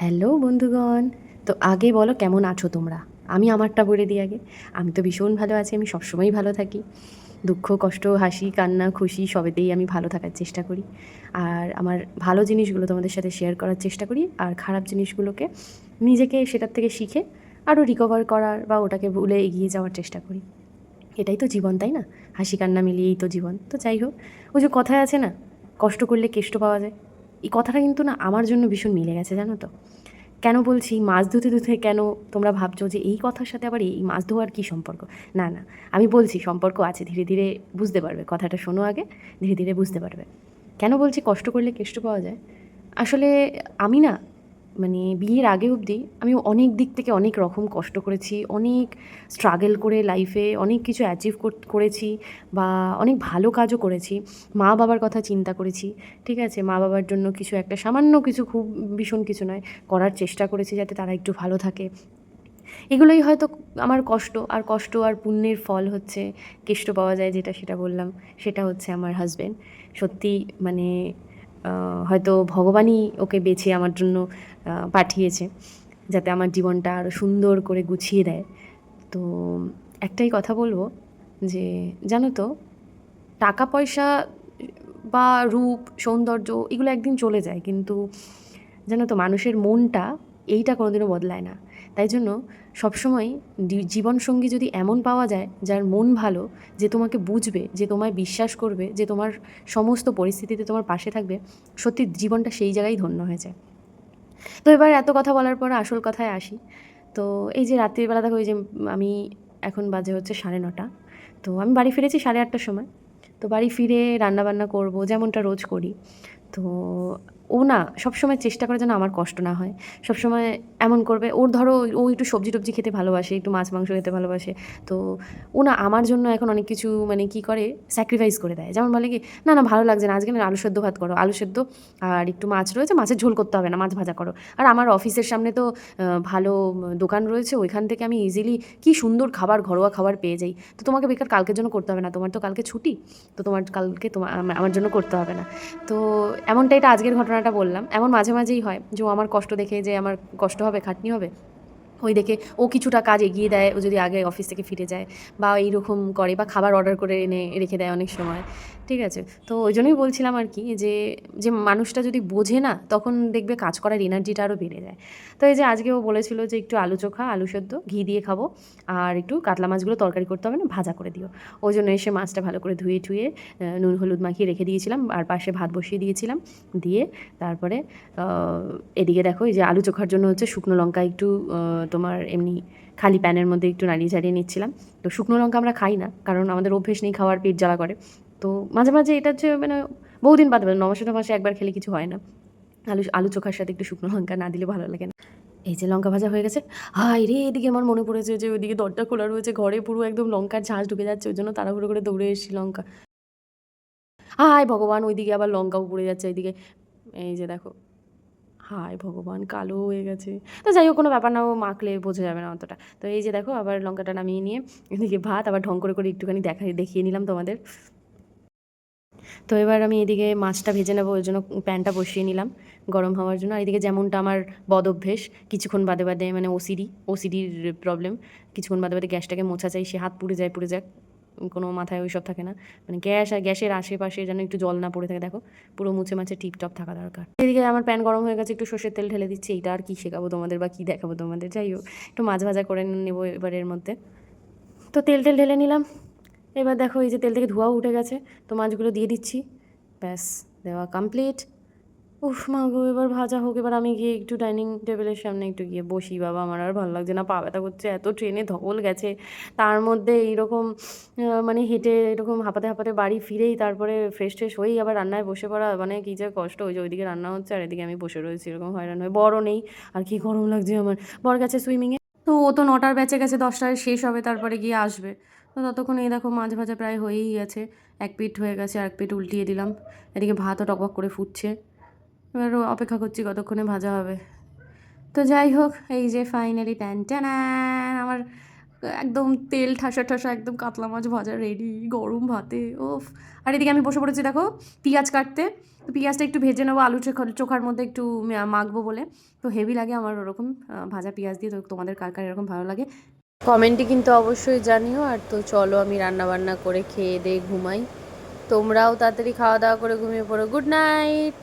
Hello বন্ধুগণ। তো আগে বলো কেমন আছো তোমরা? আমি আমারটা বলে দিই আগে। আমি তো ভীষণ ভালো আছি, আমি সবসময়ই ভালো থাকি। দুঃখ, কষ্ট, হাসি, কান্না, খুশি সবেতেই আমি ভালো থাকার চেষ্টা করি। আর আমার ভালো জিনিসগুলো তোমাদের সাথে শেয়ার করার চেষ্টা করি, আর খারাপ জিনিসগুলোকে নিজেকে সেটার থেকে শিখে আরও রিকভার করার বা ওটাকে ভুলে এগিয়ে যাওয়ার চেষ্টা করি। এটাই তো জীবন, তাই না? হাসি কান্না মিলিয়েই তো জীবন। তো যাই হোক, ওই যে কথায় আছে না, কষ্ট করলে কেষ্ট পাওয়া যায়। এই কথাটা কিন্তু না আমার জন্য ভীষণ মিলে গেছে, জানো তো। কেন বলছি? মাছ ধুতে ধুতে কেন তোমরা ভাবছ যে এই কথার সাথে আবার এই মাছ ধোয়ার কী সম্পর্ক? না না, আমি বলছি সম্পর্ক আছে, ধীরে ধীরে বুঝতে পারবে। কথাটা শোনো আগে, ধীরে ধীরে বুঝতে পারবে। কেন বলছি? কষ্ট করলে কেষ্ট পাওয়া যায়। আসলে আমি না মানে বিয়ের আগে অবধি আমি অনেক দিক থেকে অনেক রকম কষ্ট করেছি, অনেক স্ট্রাগল করে লাইফে অনেক কিছু অ্যাচিভ করেছি বা অনেক ভালো কাজও করেছি। মা বাবার কথা চিন্তা করেছি, ঠিক আছে? মা বাবার জন্য কিছু একটা সামান্য কিছু খুব ভীষণ কিছু নয়, করার চেষ্টা করেছি যাতে তারা একটু ভালো থাকে। এগুলোই হয়তো আমার কষ্ট, আর কষ্ট আর পুণ্যের ফল হচ্ছে কেষ্ট পাওয়া যায় যেটা সেটা বললাম, সেটা হচ্ছে আমার হাজব্যান্ড সত্যি মানে হয়তো ভগবানই ওকে বেছে আমার জন্য পাঠিয়েছে, যাতে আমার জীবনটা আরও সুন্দর করে গুছিয়ে দেয়। তো একটাই কথা বলব যে, জানো তো, টাকা, পয়সা বা রূপ, সৌন্দর্য এগুলো একদিন চলে যায়, কিন্তু জানো তো, মানুষের মনটা এইটা কোনোদিনও বদলায় না। তাই জন্য সবসময় জীবনসঙ্গী যদি এমন পাওয়া যায়, যার মন ভালো, যে তোমাকে বুঝবে, যে তোমায় বিশ্বাস করবে, যে তোমার সমস্ত পরিস্থিতিতে তোমার পাশে থাকবে, সত্যি জীবনটা সেই জায়গায় ধন্য হয়ে যায়। তো এবার এত কথা বলার পর আসল কথায় আসি। তো এই যে রাত্রিবেলা দেখো ওই যে আমি এখন বাজে হচ্ছে সাড়ে নটা। তো আমি বাড়ি ফিরেছি সাড়ে আটটার সময়। তো বাড়ি ফিরে রান্নাবান্না করব, যেমনটা রোজ করি। তো ও না সবসময় চেষ্টা করে যেন আমার কষ্ট না হয়। সবসময় এমন করবে, ওর ধরো ও একটু সবজি টবজি খেতে ভালোবাসে, একটু মাছ মাংস খেতে ভালোবাসে, তো ও না আমার জন্য এখন অনেক কিছু মানে কি করে স্যাক্রিফাইস করে দেয়। যেমন বলে কি, না না, ভালো লাগছে না, আজকে না, আলু সেদ্ধ ভাত করো, আলু সেদ্ধ আর একটু মাছ রয়েছে, মাছের ঝোল করতে হবে না, মাছ ভাজা করো। আর আমার অফিসের সামনে তো ভালো দোকান রয়েছে, ওইখান থেকে আমি ইজিলি কি সুন্দর খাবার, ঘরোয়া খাবার পেয়ে যাই। তো তোমাকে বেকার কালকের জন্য করতে হবে না, তোমার তো কালকে ছুটি, তো তোমার কালকে তোমার আমার জন্য করতে হবে না। তো এমনটা এটা আজকের ঘটনাটা বললাম, এমন মাঝে মাঝেই হয় যে আমার কষ্ট দেখে যে আমার কষ্ট হবে, খাটনি হবে। ওই দেখে ও কিছুটা কাজ এগিয়ে দেয় ও যদি আগে অফিস থেকে ফিরে যায় বা এইরকম করে বা খাবার অর্ডার করে এনে রেখে দেয় অনেক সময় ঠিক আছে? তো ওই জন্যই বলছিলাম আর কি যে যে মানুষটা যদি বোঝে না তখন দেখবে কাজ করার এনার্জিটা আরও বেড়ে যায়। তো এই যে আজকে ও বলেছিল যে একটু আলু চোখা আলু সেদ্ধ ঘি দিয়ে খাব আর একটু কাতলা মাছগুলো তরকারি করতে হবে না ভাজা করে দিও। ওই জন্য এসে মাছটা ভালো করে ধুয়ে আহ, নুন হলুদ মাখিয়ে রেখে দিয়েছিলাম আর পাশে ভাত বসিয়ে দিয়েছিলাম। দিয়ে তারপরে এদিকে দেখো এই যে আলু চোখার জন্য হচ্ছে শুকনো লঙ্কা একটু তোমার এমনি খালি প্যানের মধ্যে একটু নাড়িয়ে চাড়িয়ে নিচ্ছিলাম। তো শুকনো লঙ্কা আমরা খাই না, কারণ আমাদের অভ্যেস নেই খাওয়ার, পেট জ্বালা করে। তো মাঝে মাঝে এটা হচ্ছে মানে বহুদিন বাদে বাদে নমাসে মাসে একবার খেলে কিছু হয় না। আলু আলু চোখার সাথে একটু শুকনো লঙ্কা না দিলে ভালো লাগে না। এই যে লঙ্কা ভাজা হয়ে গেছে। হাই রে, এদিকে আমার মনে পড়েছে যে ওইদিকে দরজা খোলা রয়েছে, ঘরে পুরো একদম লঙ্কার ঝাঁজ ঢুকে যাচ্ছে, ওই জন্য তাড়াহুড়ো করে দৌড়ে এসেছি লঙ্কা। হাই ভগবান, ওইদিকে আবার লঙ্কাও পড়ে যাচ্ছে এইদিকে এই যে দেখো হায় ভগবান, কালো হয়ে গেছে। তো যাই হোক, কোনো ব্যাপার না, ও মাখলে বোঝা যাবে না অতটা। তো এই যে দেখো, আবার লঙ্কাটা নামিয়ে নিয়ে এদিকে ভাত আবার ঢং করে করে একটুখানি দেখা, দেখিয়ে নিলাম তোমাদের। তো এবার আমি এদিকে মাছটা ভেজে নেব, ওই জন্য প্যানটা বসিয়ে নিলাম গরম হওয়ার জন্য। আর এদিকে যেমনটা আমার বদ অভ্যেস, কিছুক্ষণ বাদে বাদে মানে ওসিডি ওসিডির প্রবলেম কিছুক্ষণ বাদে বাদে গ্যাসটাকে মোছা চাই, সে হাত পুড়ে যায়, পুড়ে যাক। কোনো মাথায় ওইসব থাকে না। মানে গ্যাস আর গ্যাসের আশেপাশে যেন একটু জল না পড়ে থাকে, দেখো, পুরো মুছে মাছে টিপটপ থাকা দরকার। এদিকে আমার প্যান গরম হয়ে গেছে, একটু সর্ষের তেল ঢেলে দিচ্ছি এটা আর কি শেখাবো তোমাদের বা কী দেখাবো তোমাদের, যাই হোক, একটু মাছ ভাজা করে নেব এবারের মধ্যে। তো তেল টেল ঢেলে নিলাম, এবার দেখো এই যে তেল থেকে ধোঁয়াও উঠে গেছে, তো মাছগুলো দিয়ে দিচ্ছি, ব্যাস, দেওয়া কমপ্লিট উফ, মা গো, এবার ভাজা হোক, এবার আমি গিয়ে একটু ডাইনিং টেবিলের সামনে একটু গিয়ে বসি। বাবা, আমার আর ভালো লাগছে না, পা ব্যথা করছে, এত ট্রেনে ধকল গেছে। তার মধ্যে এইরকম মানে হেঁটে এরকম হাঁপাতে হাঁপাতে বাড়ি ফিরেই তারপরে ফ্রেশ ট্রেশ হয়েই আবার রান্নায় বসে পড়া মানে কী যে কষ্ট যে ওইদিকে রান্না হচ্ছে আর এদিকে আমি বসে রয়েছি, এরকম হয়রান হয়ে বড় নেই, আর কি গরম লাগছে আমার। বর গেছে সুইমিংয়ে তো ও তো নটার ব্যাচে গেছে, দশটায় শেষ হবে, তারপরে গিয়ে আসবে। তো ততক্ষণ এই দেখো মাছ ভাজা প্রায় হয়েই গেছে, এক পিঠ হয়ে গেছে, আর এক পিঠ উল্টিয়ে দিলাম। এদিকে ভাতও টকবক করে ফুটছে। এবার অপেক্ষা করছি কতক্ষণে ভাজা হবে। তো যাই হোক, এই যে ফাইনালি ট্যান ট্যান আমার একদম তেল ঠাসা ঠাসা, একদম কাতলা মাছ ভাজা রেডি গরম ভাতে ওফ আর এদিকে আমি বসে পড়েছি, দেখো, পেঁয়াজ কাটতে। তো পেঁয়াজটা একটু ভেজে নেব, আলু চোখা চোখার মধ্যে একটু মাখবো বলে। তো হেভি লাগে আমার ওরকম ভাজা পেঁয়াজ দিয়ে। তো তোমাদের কার কার এরকম ভালো লাগে? কমেন্টে কিন্তু অবশ্যই জানিও। আর তো চলো, আমি রান্না বান্না করে খেয়ে দিয়ে ঘুমাই। তোমরাও তাড়াতাড়ি খাওয়া দাওয়া করে ঘুমিয়ে পড়ো। Good night